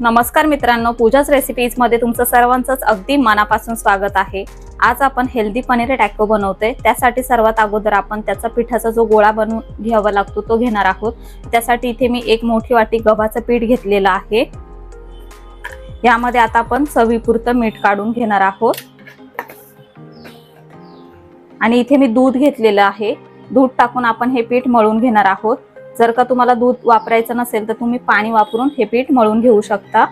नमस्कार मित्रांनो पूजाच रेसिपीजमध्ये तुमचं सर्वांचंच अगदी मनापासून स्वागत आहे. आज आपण हेल्दी पनीर टॅको बनवतोय. त्यासाठी सर्वात अगोदर आपण त्याचा पिठाचा जो गोळा बनवून घ्यावा लागतो तो घेणार आहोत. त्यासाठी इथे मी एक मोठी वाटी गव्हाचं पीठ घेतलेलं आहे. यामध्ये आता आपण चवीपुरतं मीठ काढून घेणार आहोत. आणि इथे मी दूध घेतलेलं आहे. दूध टाकून आपण हे पीठ मळून घेणार आहोत. जर का तुम्हाला दूध वापरायचं नसेल तर तुम्ही पाणी वापरून हे पीठ मळून घेऊ शकता.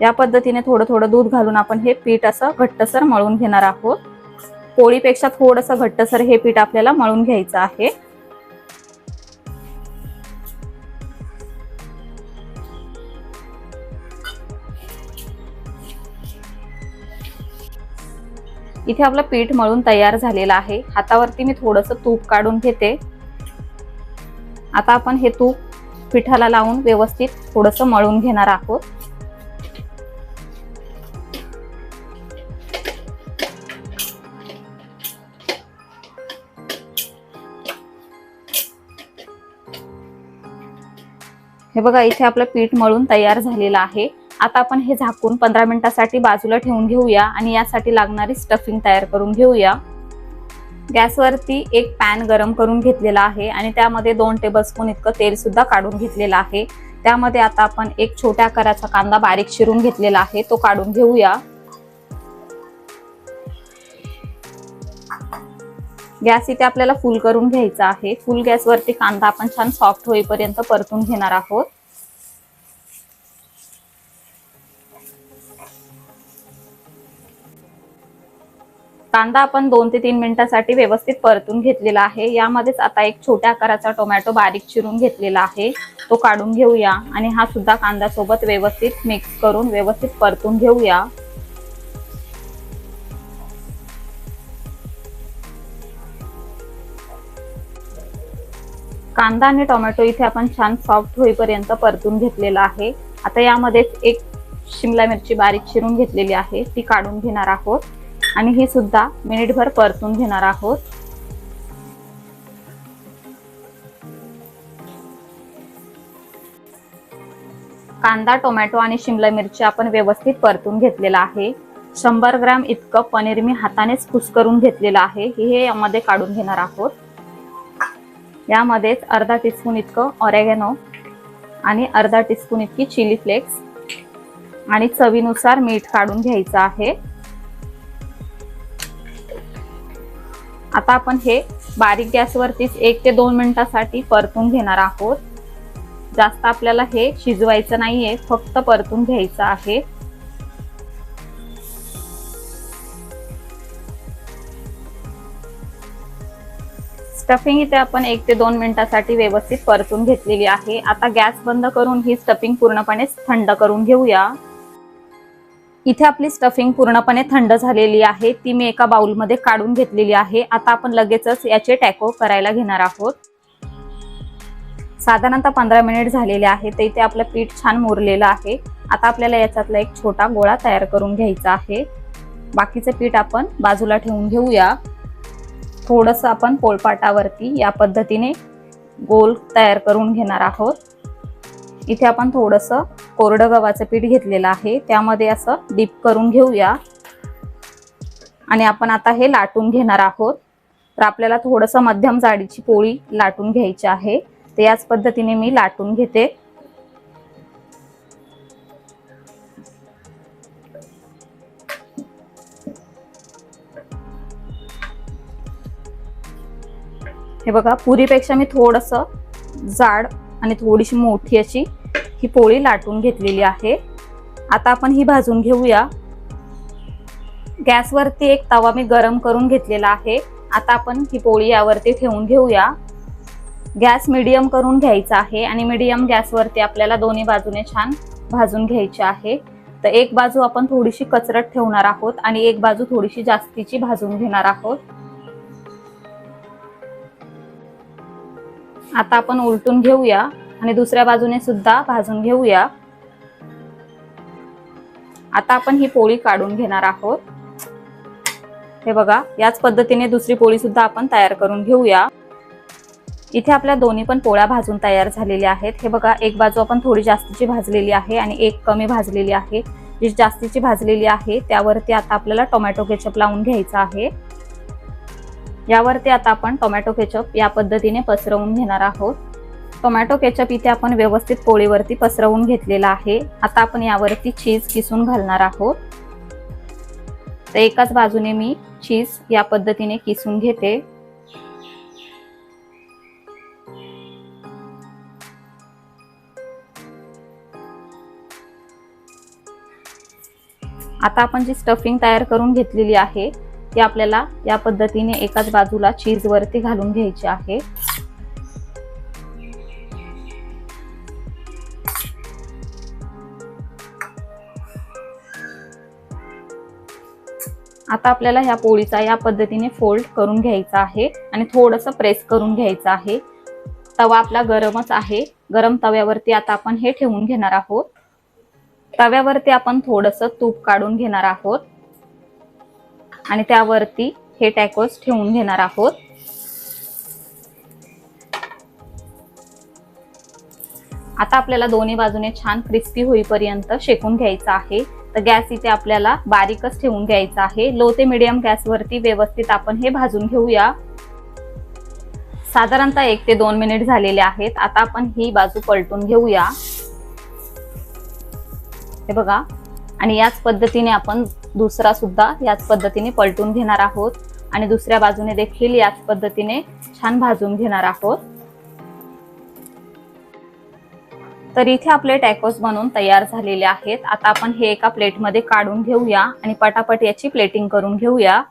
या पद्धतीने थोडं थोडं दूध घालून आपण हे पीठ असं घट्टसर मळून घेणार आहोत. पोळीपेक्षा थोडंसं घट्टसर हे पीठ आपल्याला मळून घ्यायचं आहे. इथे आपलं पीठ मळून तयार झालेलं आहे. हातावरती मी थोडंसं तूप काढून घेते. आता आपण हे तूप पिठाला लावून व्यवस्थित थोडंसं मळून घेणार आहोत. हे बघा इथे आपलं पीठ मळून तयार झालेलं आहे. आता आपण हे झाकून पंधरा मिनिटासाठी बाजूला ठेवून घेऊया आणि यासाठी लागणारी स्टफिंग तयार करून घेऊया. गॅसवरती एक पॅन गरम करून घेतलेला आहे आणि त्यामध्ये दोन टेबलस्पून इतकं तेल सुद्धा काढून घेतलेलं आहे. त्यामध्ये आता आपण एक छोट्या आकाराचा कांदा बारीक शिरून घेतलेला आहे तो काढून घेऊया. गॅस इथे आपल्याला फुल करून घ्यायचा आहे. फुल गॅसवरती कांदा आपण छान सॉफ्ट होईपर्यंत परतून घेणार आहोत. कांदा आपण दोन ते तीन मिनिटासाठी व्यवस्थित परतून घेतलेला आहे. यामध्येच आता एक छोट्या आकाराचा टोमॅटो बारीक चिरून घेतलेला आहे. तो काढून घेऊया आणि हा सुद्धा कांदा सोबत व्यवस्थित मिक्स करून व्यवस्थित परतून घेऊया. कांदा आणि टोमॅटो इथे आपण छान सॉफ्ट होईपर्यंत परतून घेतलेला आहे. आता यामध्येच एक शिमला मिरची बारीक चिरून घेतलेली आहे. ती काढून घेणार आहोत. आणि ही सुद्धा मिनिटभर परतून घेणार आहोत. कांदा टोमॅटो आणि शिमला मिरची आपण व्यवस्थित परतून घेतलेला आहे. शंभर ग्रॅम इतकं पनीर मी हातानेच कुसकरून घेतलेलं आहे. हे यामध्ये काढून घेणार आहोत. यामध्येच अर्धा टीस्पून इतकं ऑरेगॅनो आणि अर्धा टीस्पून इतकी चिली फ्लेक्स आणि चवीनुसार मीठ काढून घ्यायचं आहे. आता आपण हे बारीक गॅसवरतीच एक ते दोन मिनिटासाठी परतून घेणार आहोत. जास्त आपल्याला हे शिजवायचं नाहीये फक्त परतून घ्यायचं आहे. स्टफिंग इथे आपण एक ते दोन मिनिटासाठी व्यवस्थित परतून घेतलेली आहे. आता गॅस बंद करून ही स्टफिंग पूर्णपणे थंड करून घेऊया. इथे आपली स्टफिंग पूर्णपणे थंड झालेली आहे. ती मी एका बाउलमध्ये काढून घेतलेली आहे. आता आपण लगेचच याचे टॅको करायला घेणार आहोत. साधारणतः पंधरा मिनिट झालेले आहे तर इथे आपलं पीठ छान मुरलेलं आहे. आता आपल्याला याच्यातला एक छोटा गोळा तयार करून घ्यायचा आहे. बाकीचं पीठ आपण बाजूला ठेवून घेऊया. थोडंसं आपण पोळपाटावरती या पद्धतीने गोल तयार करून घेणार आहोत. इथे आपण थोडंसं कोरडं गव्हाचं पीठ घेतलेलं आहे. त्यामध्ये असं डीप करून घेऊया. आणि आपण आता हे लाटून घेणार आहोत. तर आपल्याला थोडंसं मध्यम जाडीची पोळी लाटून घ्यायची आहे. तर याच पद्धतीने मी लाटून घेते. हे बघा पुरीपेक्षा मी थोडंसं जाड आणि थोडीशी मोठी अशी ही पोळी लाटून घेतलेली आहे. आता आपण ही भाजून घेऊया. गॅसवरती एक तवा मी गरम करून घेतलेला आहे. आता आपण ही पोळी यावरती ठेवून घेऊया. गॅस मिडियम करून घ्यायचा आहे आणि मिडियम गॅसवरती आपल्याला दोन्ही बाजूने छान भाजून घ्यायची आहे. तर एक बाजू आपण थोडीशी कचरट ठेवणार आहोत आणि एक बाजू थोडीशी जास्तीची भाजून घेणार आहोत. आता आपण उलटून घेऊया आणि दुसऱ्या बाजूने सुद्धा भाजून घेऊया. आता आपण ही पोळी काढून घेणार आहोत. हे बघा याच पद्धतीने दुसरी पोळी सुद्धा आपण तयार करून घेऊया. इथे आपल्या दोन्ही पण पोळ्या भाजून तयार झालेल्या आहेत. हे बघा एक बाजू आपण थोडी जास्तीची भाजलेली आहे आणि एक कमी भाजलेली आहे. जी जास्तीची भाजलेली आहे त्यावरती आता आपल्याला टोमॅटो केचप लावून घ्यायचं आहे. यावरती आता आपण टोमॅटो केचप या पद्धतीने पसरवून घेणार आहोत. टोमॅटो केचप इथे आपण व्यवस्थित पोळीवरती पसरवून घेतलेला आहे. आता आपण यावरती चीज किसून घालणार आहोत. तर एकाच बाजूने मी चीज या पद्धतीने किसून घेते. आता आपण जी स्टफिंग तयार करून घेतलेली आहे ती आपल्याला या पद्धतीने एकाच बाजूला चीज वरती घालून घ्यायची आहे. आता आपल्याला ह्या पोळीचा या पद्धतीने फोल्ड करून घ्यायचा आहे आणि थोडस प्रेस करून घ्यायचं आहे. तवा आपला गरमच आहे. गरम तव्यावरती आता आपण हे ठेवून घेणार आहोत. तव्यावरती आपण थोडस तूप काढून घेणार आहोत. आणि त्यावरती हे टॅकोस ठेवून घेणार आहोत. आता आपल्याला दोन्ही बाजूने छान क्रिस्पी होईपर्यंत शेकून घ्यायचं आहे. तर गॅस इथे आपल्याला बारीकच ठेवून घ्यायचा आहे. लो ते मिडियम गॅसवरती व्यवस्थित आपण हे भाजून घेऊया. साधारणतः एक ते दोन मिनिट झालेले आहेत. आता आपण ही बाजू पलटून घेऊया. हे बघा. आणि याच पद्धतीने आपण दुसरा सुद्धा याच पद्धतीने पलटून घेणार आहोत. आणि दुसऱ्या बाजूने देखील याच पद्धतीने छान भाजून घेणार आहोत. तर इथे आपले टॅकोस बनवून तयार झालेले आहेत. आता आपण हे एका प्लेटमध्ये काढून घेऊया आणि पटापट याची प्लेटिंग करून घेऊया.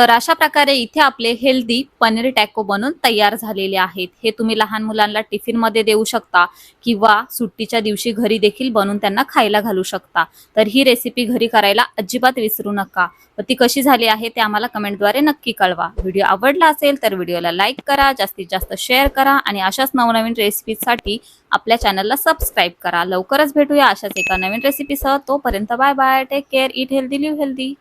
तर अशा प्रकारे इथे आपले हेल्दी पनीर टॅको बनून तयार झालेले आहेत. हे तुम्ही लहान मुलांना टिफिनमध्ये देऊ शकता किंवा सुट्टीच्या दिवशी घरी देखील बनवून त्यांना खायला घालू शकता. तर ही रेसिपी घरी करायला अजिबात विसरू नका. व ती कशी झाली आहे ते आम्हाला कमेंटद्वारे नक्की कळवा. व्हिडिओ आवडला असेल तर व्हिडिओला लाईक करा जास्तीत जास्त शेअर करा आणि अशाच नवनवीन रेसिपीसाठी आपल्या चॅनलला सबस्क्राईब करा. लवकरच भेटूया अशाच एका नवीन रेसिपीसह तोपर्यंत bye bye take care eat healthy live healthy